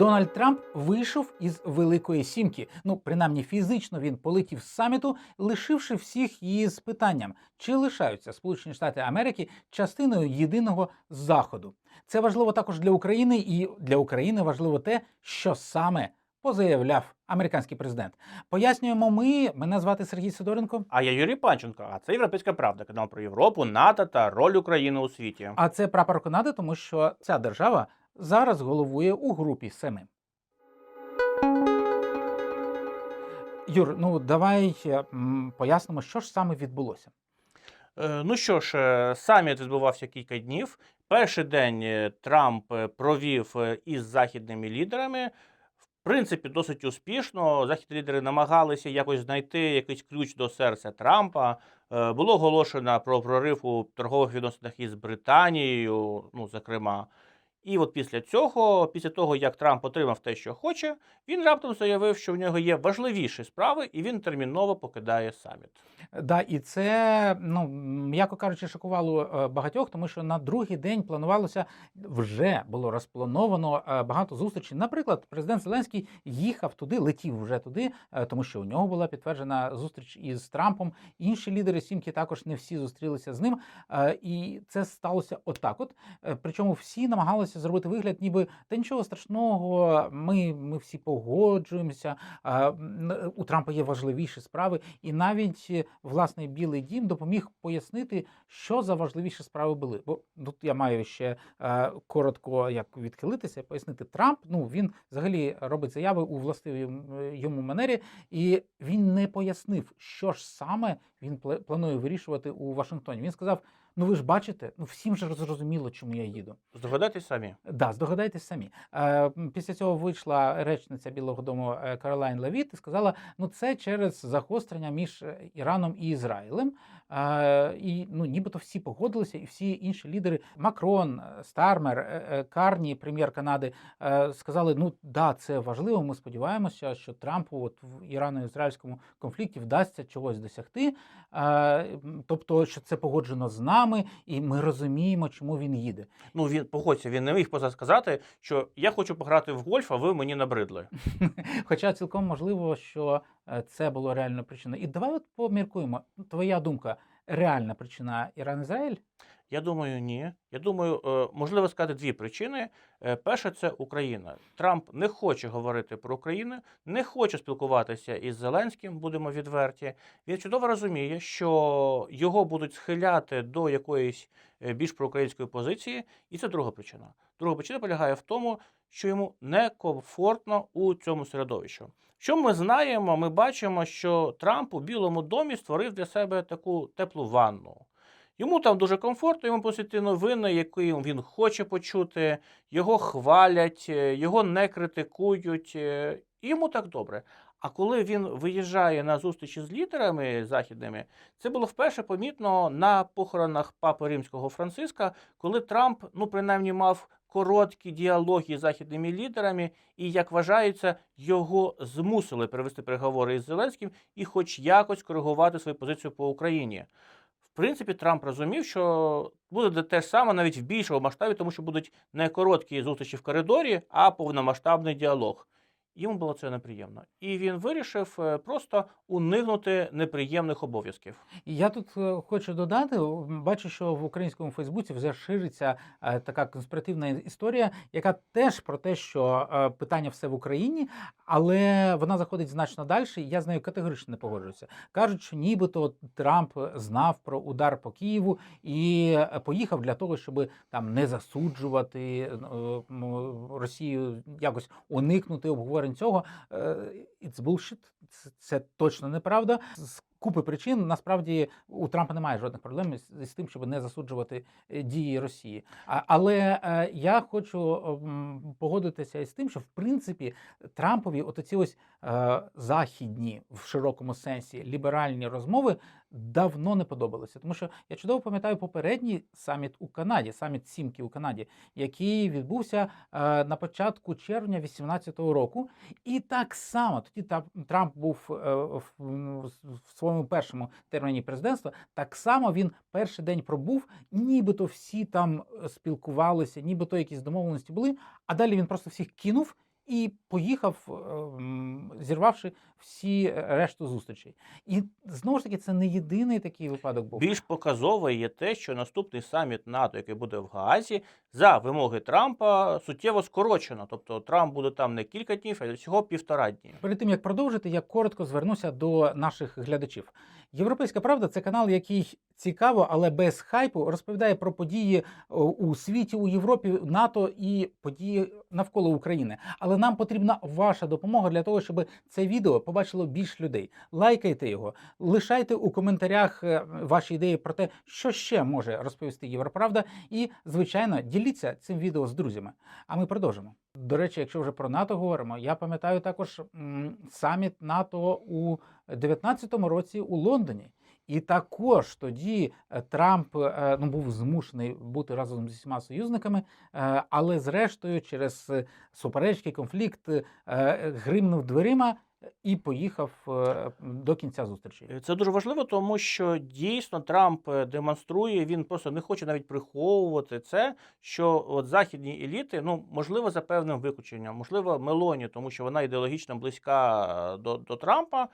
Дональд Трамп вийшов із Великої Сімки. Ну, принаймні фізично він полетів з саміту, лишивши всіх її з питанням, чи лишаються Сполучені Штати Америки частиною єдиного заходу. Це важливо також для України, і для України важливо те, що саме позаявляв американський президент. Пояснюємо ми. Мене звати Сергій Сидоренко. А я Юрій Панченко, а це Європейська Правда, канал про Європу, НАТО та роль України у світі. А це прапор Канади, тому що ця держава зараз головує у групі семи. Юр, ну давай пояснимо, що ж саме відбулося. Е, Ну що ж, е, саміт відбувався кілька днів. Перший день е, Трамп провів із західними лідерами. В принципі, досить успішно. Західні лідери намагалися якось знайти якийсь ключ до серця Трампа. Було оголошено про прорив у торгових відносинах із Британією, ну, зокрема. І от після цього, після того, як Трамп отримав те, що хоче, він раптом заявив, що в нього є важливіші справи, і він терміново покидає саміт. Да, і це, ну м'яко кажучи, шокувало е, багатьох, тому що на другий день планувалося вже було розплановано е, багато зустрічей. Наприклад, президент Зеленський їхав туди, летів вже туди, е, тому що у нього була підтверджена зустріч із Трампом. Інші лідери сімки також не всі зустрілися з ним. І це сталося отак. От причому всі намагалися зробити вигляд, ніби та нічого страшного. Ми, ми всі погоджуємося. У Трампа є важливіші справи, і навіть е, власне Білий Дім допоміг пояснити, що за важливіші справи були. Бо тут я маю ще е, коротко як відхилитися, пояснити Трамп. Ну він взагалі робить заяви у властивій е, йому манері, і він не пояснив, що ж саме він планує вирішувати у Вашингтоні. Він сказав: Ну ви ж бачите, ну всім же зрозуміло, чому я їду. Здогадайтесь самі. Да, здогадайтесь самі. Е, після цього вийшла речниця Білого Дому е, Каролайн Левіт і сказала: ну це через загострення між е, Іраном і Ізраїлем. І ну, нібито всі погодилися, і всі інші лідери Макрон, е, Стармер, е, е, Карні, прем'єр Канади, сказали: ну да, це важливо. Ми сподіваємося, що Трампу от в ірано-ізраїльському конфлікті вдасться чогось досягти. Тобто, що це погоджено з нами, і ми розуміємо, чому він їде. Ну він погодься, він не міг поза сказати, що я хочу пограти в гольф, а ви мені набридли. Хоча цілком можливо, що це було реальною причиною. І давай от поміркуємо. Твоя думка, реальна причина Іран-Ізраїль? Я думаю, ні. Я думаю, е, можливо сказати дві причини. Е, Перша це Україна. Трамп не хоче говорити про Україну, не хоче спілкуватися із Зеленським, будемо відверті. Він чудово розуміє, що його будуть схиляти до якоїсь е, більш проукраїнської позиції, і це друга причина. Друга причина полягає в тому, що йому некомфортно у цьому середовищі. Що ми знаємо? Ми бачимо, що Трамп у Білому домі створив для себе таку теплу ванну. Йому там дуже комфортно, йому посвіти новини, які він хоче почути, його хвалять, е, його не критикують. е, Йому так добре. А коли він виїжджає на зустрічі з лідерами західними, це було вперше помітно на похоронах папи римського Франциска, коли Трамп, ну принаймні, мав короткі діалоги з західними лідерами, і як вважається, його змусили перевести переговори із Зеленським і, хоч якось, коригувати свою позицію по Україні. В принципі, Трамп розумів, що буде те ж саме навіть в більшому масштабі, тому що будуть не короткі зустрічі в коридорі, а повномасштабний діалог. Йому було це неприємно. І він вирішив е, просто уникнути неприємних обов'язків. Я тут е, хочу додати: бачу, що в українському Фейсбуці вже шириться е, така конспіративна історія, яка теж про те, що питання все в Україні, але вона заходить значно далі. Я з нею категорично не погоджуюся. Кажуть, що нібито Трамп знав про удар по Києву і поїхав для того, щоб там не засуджувати е, Росію, якось уникнути обговорень цього. Е, It's bullshit. Це, точно неправда. З купи причин насправді у Трампа немає жодних проблем з, тим, щоб не засуджувати е, дії Росії. Але е, я хочу погодитися із тим, що в принципі Трампові от ці ось західні в широкому сенсі ліберальні розмови давно не подобалися. Тому що я чудово пам'ятаю попередній саміт у Канаді, саміт Сімки у Канаді, який відбувся е, на початку червня 2018 року. І так само тоді Трамп був е, в, в своєму першому терміні президентства. Так само він перший день пробув, нібито всі там е, спілкувалися, нібито якісь домовленості були. А далі він просто всіх кинув і поїхав, ем, зірвавши всі е, решту зустрічей. І знову ж таки, це не єдиний такий випадок був. Більш показове є те, що наступний саміт НАТО, який буде в Гаазі, за вимоги Трампа суттєво скорочено. Тобто Трамп буде там не кілька днів, а всього півтора дні. Перед тим як продовжити, я коротко звернуся до наших глядачів. Європейська правда це канал, який цікаво, але без хайпу розповідає про події у світі, у Європі, НАТО і події навколо України. Але нам потрібна ваша допомога для того, щоб це відео побачило більш людей. Лайкайте його, лишайте у коментарях е, ваші ідеї про те, що ще може розповісти Європравда, і звичайно діліться цим відео з друзями. А ми продовжимо. До речі, якщо вже про НАТО говоримо, я пам'ятаю також м, саміт НАТО у 19-му році у Лондоні. І також тоді е, Трамп е, ну, був змушений бути разом зі всіма союзниками, е, але зрештою, через суперечки, конфлікт гримнув дверима і поїхав до кінця зустрічі. Е, Це дуже важливо, тому що дійсно Трамп е, демонструє, він просто не хоче навіть приховувати це, що от західні еліти, ну можливо, за певним виключенням, можливо, Мелоні, тому що вона ідеологічно близька е, до, до Трампа,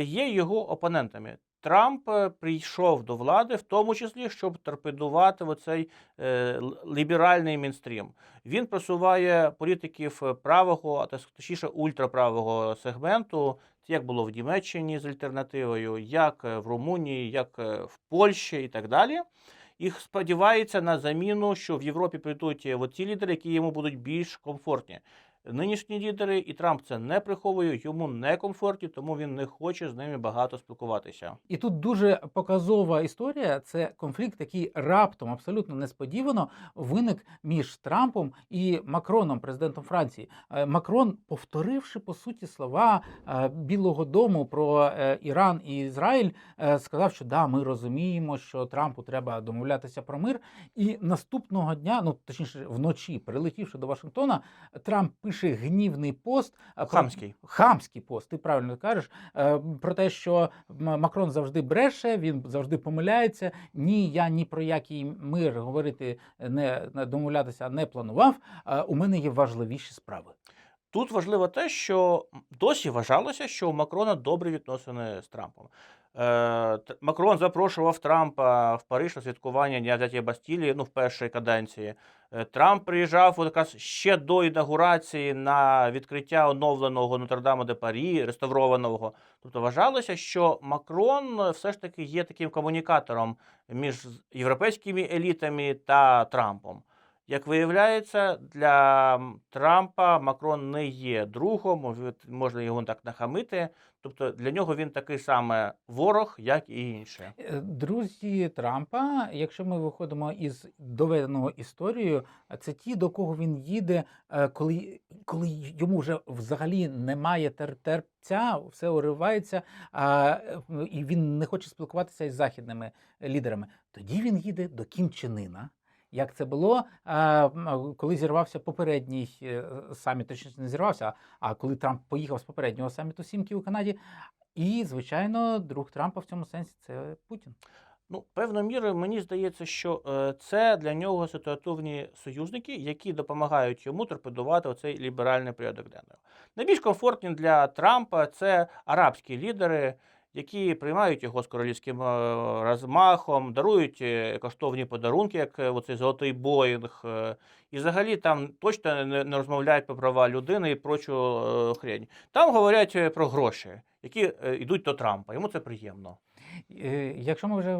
є його опонентами. Трамп е, прийшов до влади, в тому числі, щоб торпедувати оцей е, ліберальний мінстрім. Він просуває політиків правого, а точніше ультраправого сегменту, як було в Німеччині з альтернативою, як е, в Румунії, як е, в Польщі і так далі. І сподівається на заміну, що в Європі прийдуть от лідери, які йому будуть більш комфортні. Нинішні лідери, і Трамп це не приховує, йому не комфортні, тому він не хоче з ними багато спілкуватися. І тут дуже показова історія. Це конфлікт, який раптом абсолютно несподівано виник між Трампом і Макроном, президентом Франції. Е, Макрон, повторивши по суті слова е, Білого Дому про е, Іран і Ізраїль, сказав, що да, ми розуміємо, що Трампу треба домовлятися про мир. І наступного дня, ну точніше, вночі, прилетівши до Вашингтона, Трамп пише гнівний пост е, про- Хамський. хамський пост, ти правильно кажеш, е, про те, що Макрон завжди бреше, він завжди помиляється. Ні, я ні про який мир говорити не, не домовлятися не планував. Е, У мене є важливіші справи. Тут важливо те, що досі вважалося, що у Макрона добрі відносини з Трампом. Е, Макрон запрошував Трампа в Париж на святкування Дня взяття Бастілії, ну, в першій каденції. Е, Трамп приїжджав якраз ще до інаугурації на відкриття оновленого Нотр-Дама де Парі, реставрованого. Тобто вважалося, що Макрон е, все ж таки є таким комунікатором між європейськими елітами та Трампом. Як виявляється, для Трампа Макрон не є другом, мож- можна його так нахамити. Тобто для нього він такий саме ворог, як і інші. Е, Друзі Трампа, якщо ми виходимо із доведеного історією, це ті, до кого він їде, е, коли, коли йому вже взагалі немає тер- терпця, все уривається, а, і він не хоче спілкуватися із західними лідерами. Тоді він їде до Кім Чен Ына, Як це було, коли зірвався попередній е, саміт, точніше не зірвався, а коли Трамп поїхав з попереднього саміту Сімки у Канаді. І, звичайно, друг Трампа в цьому сенсі це Путін. Ну, певною мірою мені здається, що е, це для нього ситуативні союзники, які допомагають йому торпедувати оцей ліберальний порядок денний. Найбільш комфортні для Трампа це арабські лідери, які приймають його з королівським е, розмахом, дарують е, коштовні подарунки, як е, оцей золотий Боїнг. І взагалі там точно не, розмовляють про права людини і прочу хрень. Там говорять про гроші, які йдуть до Трампа. Йому це приємно. Якщо ми вже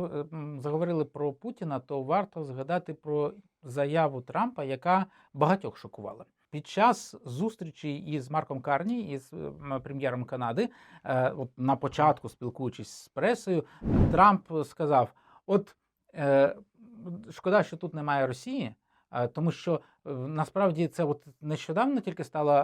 заговорили про Путіна, то варто згадати про заяву Трампа, яка багатьох шокувала. Під час зустрічі із Марком Карні, із е, прем'єром Канади, е, от на початку спілкуючись з пресою, Трамп сказав: От е, шкода, що тут немає Росії. Тому що насправді це от нещодавно тільки стала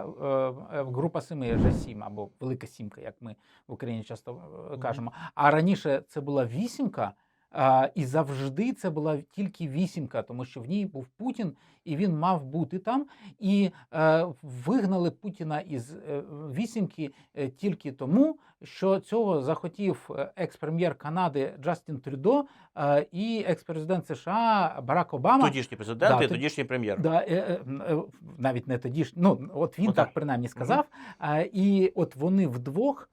група семи G7 або Велика Сімка, як ми в Україні часто кажемо. А раніше це була вісімка. А, І завжди це була тільки вісімка, тому що в ній був Путін, і він мав бути там. І е, вигнали Путіна із е, вісімки е, тільки тому, що цього захотів е, екс-прем'єр Канади Джастін Трюдо е, і екс-президент США Барак Обама. Тодішній президент Да, і тодішній прем'єр. Да, е, е, навіть не тоді ж, ну от він Отак. так принаймні сказав. Е, І от вони вдвох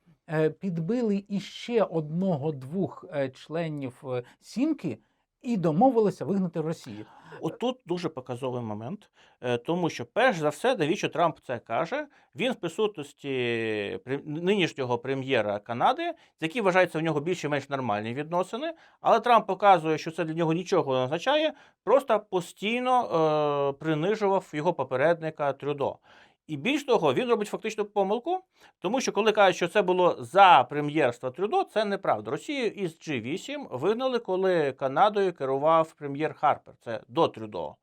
підбили іще одного-двох е, членів е, сімки і домовилися вигнати Росію. Отут дуже показовий момент, е, тому що перш за все, навіщо Трамп це каже, він в присутності нинішнього прем'єра Канади, з який вважається в нього більш-менш нормальні відносини, але Трамп показує, що це для нього нічого не означає, просто постійно е, принижував його попередника Трюдо. І більш того, він робить фактично помилку, тому що коли кажуть, що це було за прем'єрства Трюдо, це неправда. Росію із G8 вигнали, коли Канадою керував прем'єр Харпер. Це до Трюдо.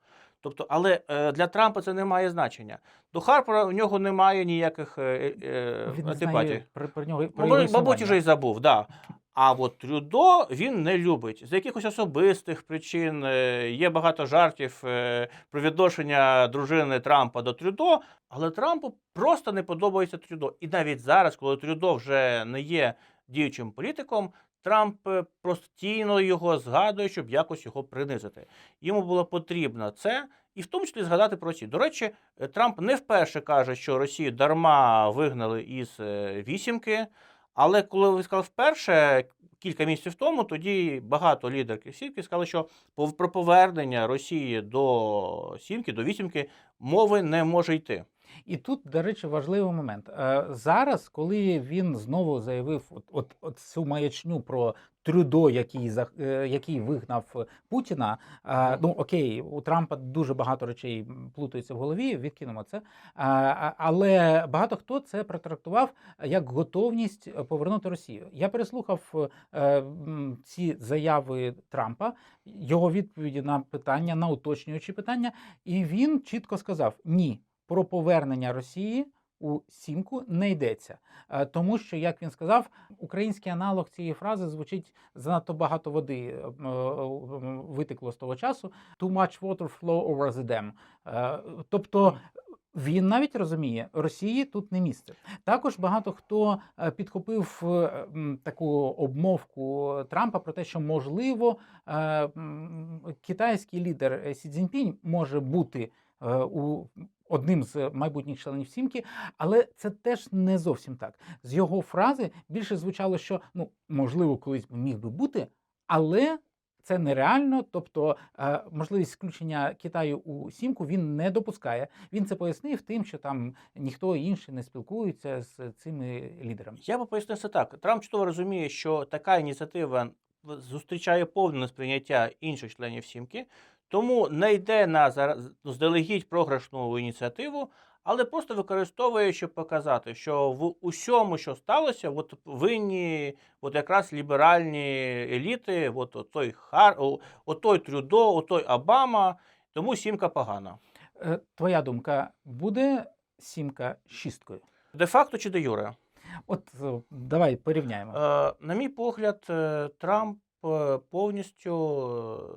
Тобто, але е, для Трампа це не має значення. До Харпера в нього немає ніяких е, е, антипатій. про, про нього про мабуть, вже й забув, да. А от Трюдо він не любить з якихось особистих причин. е, Є багато жартів е, про відношення дружини Трампа до Трюдо, але Трампу просто не подобається Трюдо. І навіть зараз, коли Трюдо вже не є діючим політиком, Трамп е, постійно його згадує, щоб якось його принизити. Йому було потрібно це. І в тому числі згадати про Росію. До речі, Трамп не вперше каже, що Росію дарма вигнали із вісімки. Але коли ви сказали вперше, кілька місяців тому, тоді багато лідерів сімки сказали, що про повернення Росії до сімки, до вісімки мови не може йти. І тут, до речі, важливий момент. Е, Зараз, коли він знову заявив от, от, от цю маячню про Трюдо, який, е, який вигнав Путіна. е, Ну окей, у Трампа дуже багато речей плутаються в голові, відкинемо це. Але багато хто це протрактував як готовність повернути Росію. Я переслухав ці заяви Трампа, його відповіді на питання, на уточнюючі питання, і він чітко сказав: ні про повернення Росії у сімку не йдеться, Е, тому що, як він сказав, український аналог цієї фрази звучить занадто багато води е, е, витекло з того часу. Too much water flow over the dam. Тобто. Він навіть розуміє, Росії тут не місце. Також багато хто підхопив таку обмовку Трампа про те, що можливо китайський лідер Сі Цзіньпінь може бути у одним з майбутніх членів сімки, але це теж не зовсім так. З його фрази більше звучало, що ну можливо колись міг би бути, але це нереально. Тобто е, можливість включення Китаю у сімку він не допускає. Він це пояснив тим, що там ніхто інший не спілкується з цими лідерами. Я би пояснив це так. Трамп чудово розуміє, що така ініціатива зустрічає повне несприйняття інших членів сімки, тому не йде на здалегідь програшну ініціативу, але просто використовує, щоб показати, що в усьому, що сталося, от винні от якраз ліберальні еліти, от той Хар, о- от той Трюдо, от той Обама, тому сімка погана. Е, Твоя думка буде сімка шісткою? Де-факто чи де юре? От е, давай порівняємо. Е, На мій погляд, Трамп повністю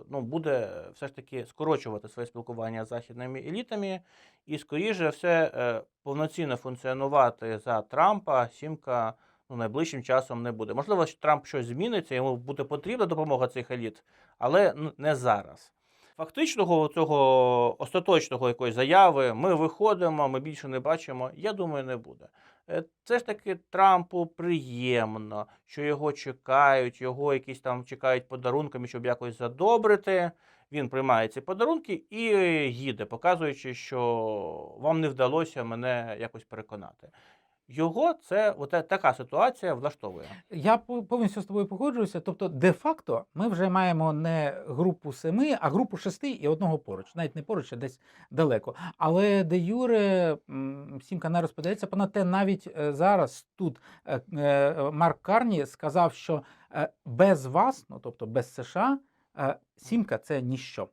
е, ну, буде все ж таки скорочувати своє спілкування з західними елітами, і, скоріше все, е, повноцінно функціонувати за Трампа сімка ну, найближчим часом не буде. Можливо, що Трамп щось зміниться, йому буде потрібна допомога цих еліт, але не зараз. Фактичного цього остаточного якоїсь заяви ми виходимо, ми більше не бачимо. Я думаю, не буде. Е, Це ж таки Трампу приємно, що його чекають, його якісь там чекають подарунками, щоб якось задобрити. Він приймає ці подарунки і їде, показуючи, що вам не вдалося мене якось переконати. Його це от така ситуація влаштовує. Я по- повністю з тобою погоджуюся. Тобто, де-факто, ми вже маємо не групу семи, а групу шести і одного поруч. Навіть не поруч, а десь далеко. Але де Юре сімка не розпадається. Понад те, навіть е, зараз тут е, е, Марк Карні сказав, що без вас, ну тобто без США, сімка це ніщо.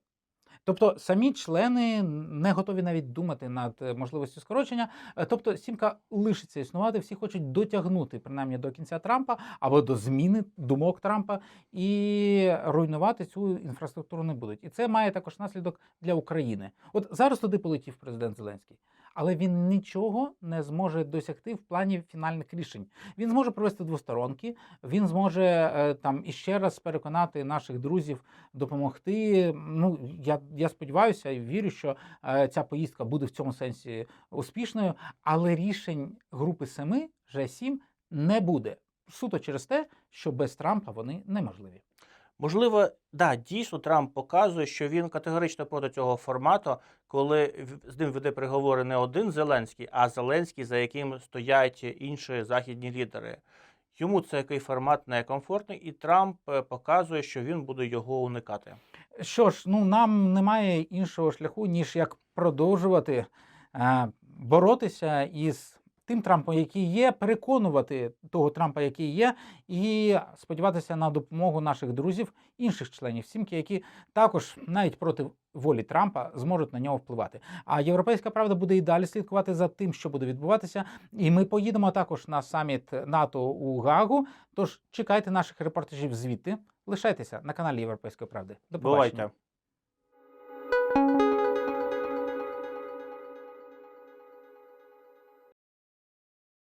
Тобто самі члени не готові навіть думати над е, можливістю скорочення. Е, Тобто сімка лишиться існувати, всі хочуть дотягнути принаймні до кінця Трампа або до зміни думок Трампа, і руйнувати цю інфраструктуру не будуть. І це має також наслідок для України. От зараз туди полетів президент Зеленський. Але він нічого не зможе досягти в плані фінальних рішень. Він зможе провести двосторонки, він зможе е, там іще раз переконати наших друзів допомогти. Ну я, я сподіваюся і вірю, що е, ця поїздка буде в цьому сенсі успішною, але рішень групи семи G7 не буде суто через те, що без Трампа вони неможливі. Можливо, да, дійсно Трамп показує, що він категорично проти цього формату, коли з ним веде переговори не один Зеленський, а Зеленський, за яким стоять інші західні лідери. Йому цей формат некомфортний, і Трамп е, показує, що він буде його уникати. Що ж, ну нам немає іншого шляху, ніж як продовжувати е, боротися із тим Трампом, який є, переконувати того Трампа, який є, і сподіватися на допомогу наших друзів, інших членів сімки, які також навіть проти волі Трампа зможуть на нього впливати. А європейська правда буде і далі слідкувати за тим, що буде відбуватися. І ми поїдемо також на саміт НАТО у Гагу. Тож чекайте наших репортажів звідти. Лишайтеся на каналі Європейської правди. До побачення. Бувайте.